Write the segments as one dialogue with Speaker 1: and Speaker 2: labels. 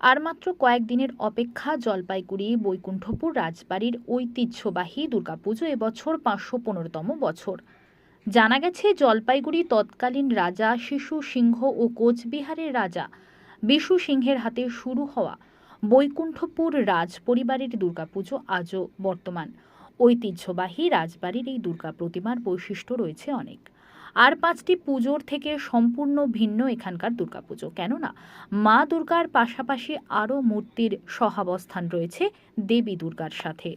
Speaker 1: আর মাত্র কয়েকদিনের অপেক্ষা জলপাইগুড়ি, বৈকুণ্ঠপুর, রাজবাড়ির ঐতিহ্যবাহী দুর্গাপুজো এবছর পাঁচশো পনেরোতম বছর। জানা গেছে, জলপাইগুড়ি তৎকালীন রাজা শিশু সিংহ ও কোচবিহারের রাজা বিশু সিংহের হাতে শুরু হওয়া বৈকুণ্ঠপুর রাজ পরিবারের দুর্গাপুজো আজও বর্তমান। ঐতিহ্যবাহী রাজবাড়ির এই দুর্গা প্রতিমার বৈশিষ্ট্য রয়েছে অনেক। আর পাঁচটি পুজোর থেকে সম্পূর্ণ ভিন্ন এখানকার দুর্গাপুজো। কেননা, মা দুর্গার পাশাপাশি আরও মূর্তির সহাবস্থান রয়েছে দেবী দুর্গার সাথে।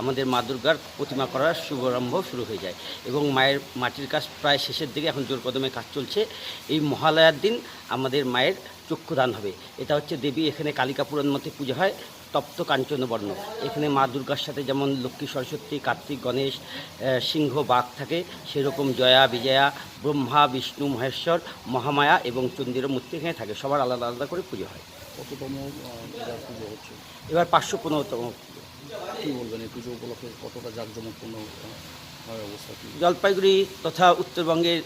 Speaker 2: আমাদের মা দুর্গার প্রতিমা করার শুভারম্ভ শুরু হয়ে যায় এবং মায়ের মাটির কাজ প্রায় শেষের দিকে এখন জোর কদমে কাজ চলছে। এই মহালয়ার দিন আমাদের মায়ের চক্ষুদান হবে। এটা হচ্ছে দেবী এখানে কালিকা পুরাণ মতে পুজো হয়। তপ্ত কাঞ্চন বর্ণ এখানে মা দুর্গার সাথে যেমন লক্ষ্মী সরস্বতী কার্তিক গণেশ সিংহ বাঘ থাকে সেরকম জয়া বিজয়া ব্রহ্মা বিষ্ণু মহেশ্বর মহামায়া এবং চন্দ্রের মূর্তি এখানে থাকে। সবার আলাদা আলাদা করে পুজো হয়।
Speaker 3: কততম এবার পুজো হচ্ছে?
Speaker 2: এবার পাঁচশো পনেরোতম
Speaker 3: কী বলবেন এই পুজো উপলক্ষে কতটা জাঁকজমকপূর্ণ
Speaker 2: জলপাইগুড়ি তথা উত্তরবঙ্গের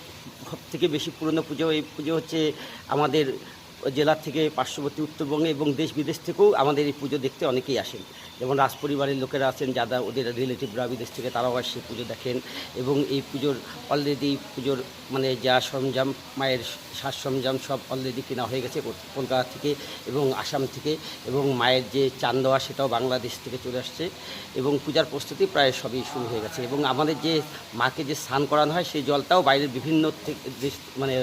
Speaker 2: সব থেকে বেশি পুরনো পুজো এই পুজো হচ্ছে আমাদের জেলার থেকে পার্শ্ববর্তী উত্তরবঙ্গে এবং দেশ বিদেশ থেকেও আমাদের এই পুজো দেখতে অনেকেই আসেন। যেমন রাজপরিবারের লোকেরা আছেন, যারা ওদের রিলেটিভরা বিদেশ থেকে, তারাও আসে পুজো দেখেন এবং এই পুজোর অলরেডি পুজোর মানে যা সরঞ্জাম, মায়ের সাজ সরঞ্জাম সব অলরেডি কেনা হয়ে গেছে কলকাতা থেকে এবং আসাম থেকে এবং মায়ের যে চান দেওয়া সেটাও বাংলাদেশ থেকে চলে আসছে এবং পূজার প্রস্তুতি প্রায় সবই শুরু হয়ে গেছে এবং আমাদের যে মাকে যে স্নান করানো হয়, সেই জলটাও বাইরের বিভিন্ন মানে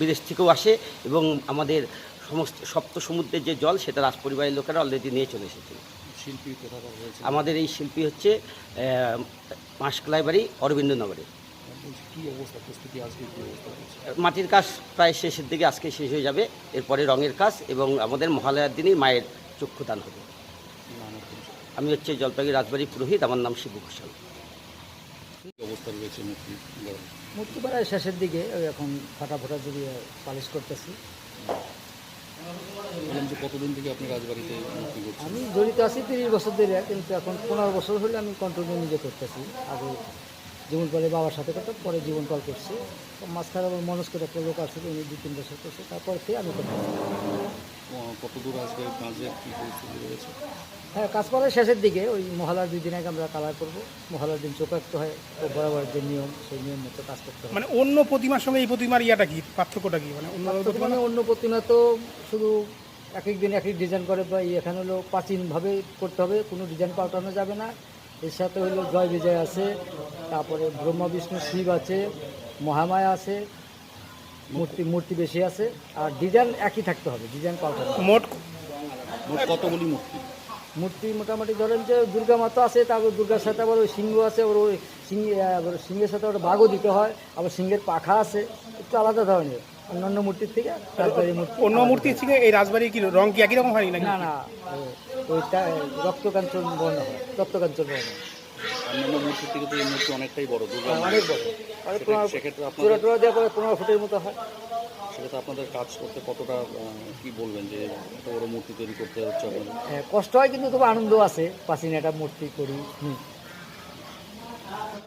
Speaker 2: বিদেশ থেকেও আসে এবং আমাদের সমস্ত সপ্ত সমুদ্রের যে জল সেটা রাজপরিবারের লোকেরা অলরেডি নিয়ে চলে এসেছে
Speaker 3: শিল্পী কোথাকার
Speaker 2: আমাদের এই শিল্পী হচ্ছে মাসকলাই বাড়ি অরবিন্দনগরে। মাটির কাজ প্রায় শেষের দিকে আজকে শেষ হয়ে যাবে। এরপরে রঙের কাজ এবং আমাদের মহালয়ার দিনই মায়ের চক্ষুদান হবে। আমি হচ্ছে জলপাইগুড়ি রাজবাড়ি পুরোহিত আমার নাম শিবু ঘোষাল।
Speaker 3: অবস্থা রয়েছে মূর্তি?
Speaker 4: মূর্তি প্রায় শেষের দিকে এখন ফাটা ফোটা যদি পালিশ করতেছি।
Speaker 3: বললাম যে কতদিন থেকে আপনি রাজবাড়িতে করছেন?
Speaker 4: আমি জড়িত আছি তিরিশ বছর ধরে কিন্তু এখন পনেরো বছর হলে আমি কন্টিনিউ নিজে করতেছি আগে জীবনপালে বাবার সাথে করতাম পরে জীবনপাল করছি। মাঝখানে আমার মনোজ করে একটা লোক আসছিল উনি দু তিন বছর করছে তারপর থেকে আমি করতাম
Speaker 3: কত দূর আসবে কাজের কী পরিস্থিতি রয়েছে
Speaker 4: হ্যাঁ কাজ করার শেষের দিকে ওই মহালার দুই দিন আগে আমরা কালার করব মহালার দিন চোখাক্ত হয় বরাবর যে নিয়ম সেই নিয়ম মতো কাজ করতে হবে।
Speaker 5: মানে অন্য প্রতিমার সঙ্গে এই প্রতিমার ইয়াটা কি পার্থক্যটা কি মানে অন্য প্রতিমা?
Speaker 4: অন্য প্রতিমা তো শুধু এক এক দিন এক এক ডিজাইন করে বা এখানে হলো প্রাচীনভাবে করতে হবে কোনো ডিজাইন পাল্টানো যাবে না। এর সাথে হলো জয় বিজয় আছে তারপরে ব্রহ্মা বিষ্ণু শিব আছে মহামায়া আছে মূর্তি মূর্তি বেশি আছে আর ডিজাইন একই থাকতে হবে ডিজাইন পাল্টানো।
Speaker 5: মোট
Speaker 3: মোট কতগুলি মূর্তি?
Speaker 4: মূর্তি মোটামুটি ধরেন যে দুর্গা মাতা আছে তারপর দুর্গার সাথে আবার ওই সিংহ আছে আবার ওই সিংহ আবার সিংহের সাথে ওটা বাঘও দিতে হয় আবার সিংহের পাখা আছে একটু আলাদা ধরনের। অন্যান্য মূর্তির থেকে তারপরে মূর্তি।
Speaker 5: অন্য। মূর্তির থেকে এই রাজবাড়ির কি রং কি একই রকম হয়নি নাকি?
Speaker 4: না না ওইটা রক্তকাঞ্চন বর্ণ হয় রক্তকাঞ্চন বর্ণ
Speaker 3: অন্যান্য মূর্তির থেকে তো এই মূর্তি অনেকটাই বড় দুর্গা
Speaker 4: হ্যাঁ, অনেক বড়।
Speaker 3: সেক্ষেত্রে আপনাদের-
Speaker 4: চূড়া টুড়া দেওয়ার পরে পনেরো ফুটের মতো হয়।
Speaker 3: সেক্ষেত্রে আপনাদের কাজ করতে কতটা কি বলবেন যে এত বড় মূর্তি তৈরি করতে হচ্ছে আপনাদের?
Speaker 4: হ্যাঁ, কষ্ট হয় কিন্তু তবু আনন্দ আছে। প্রাচীন একটা মূর্তি করি। হুম।